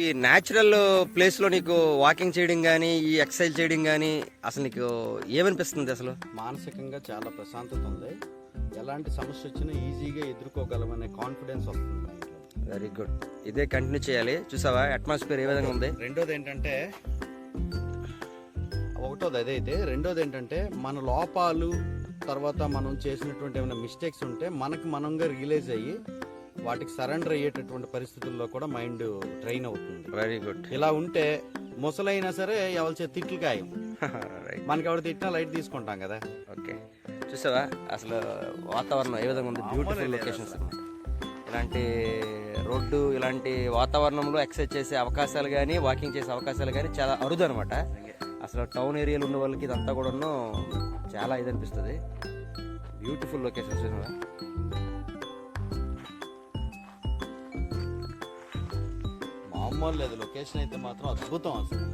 ఈ న్యాచురల్ ప్లేస్లో నీకు వాకింగ్ చేయడం కానీ ఈ ఎక్సర్సైజ్ చేయడం కానీ అసలు నీకు ఏమనిపిస్తుంది అసలు? మానసికంగా చాలా ప్రశాంతత ఉంది. ఎలాంటి సమస్య వచ్చినా ఈజీగా ఎదుర్కోగలమనే కాన్ఫిడెన్స్ వస్తుంది వెరీ గుడ్ ఇదే కంటిన్యూ చేయాలి. చూసావా? అట్మాస్ఫియర్ ఏ విధంగా ఉంది? రెండోది ఏంటంటే ఒకటోది అదైతే రెండోది ఏంటంటే మన లోపాలు తర్వాత మనం చేసినటువంటి ఏమైనా మిస్టేక్స్ ఉంటే మనకి మనంగా రియలైజ్ అయ్యి వాటికి సరెండర్ అయ్యేటటువంటి పరిస్థితుల్లో కూడా మైండ్ ట్రైన్ అవుతుంది. వెరీ గుడ్ ఇలా ఉంటే ముసలైనా సరే ఎవరి తిట్లు ఖాయం. రైట్ మనకి ఎవరు తిట్టినా లైట్ తీసుకుంటాం కదా. ఓకే చూసావా? అసలు వాతావరణం ఏ విధంగా ఉంది? బ్యూటిఫుల్ లొకేషన్స్ ఇలాంటి రోడ్డు ఇలాంటి వాతావరణంలో ఎక్సర్సైజ్ చేసే అవకాశాలు కానీ వాకింగ్ చేసే అవకాశాలు కానీ చాలా అరుదు అనమాట అసలు టౌన్ ఏరియాలో ఉన్న వాళ్ళకి ఇదంతా కూడా చాలా ఇది అనిపిస్తుంది బ్యూటిఫుల్ లొకేషన్స్ మామూలు లేదు లొకేషన్ అయితే మాత్రం అద్భుతం అసలు.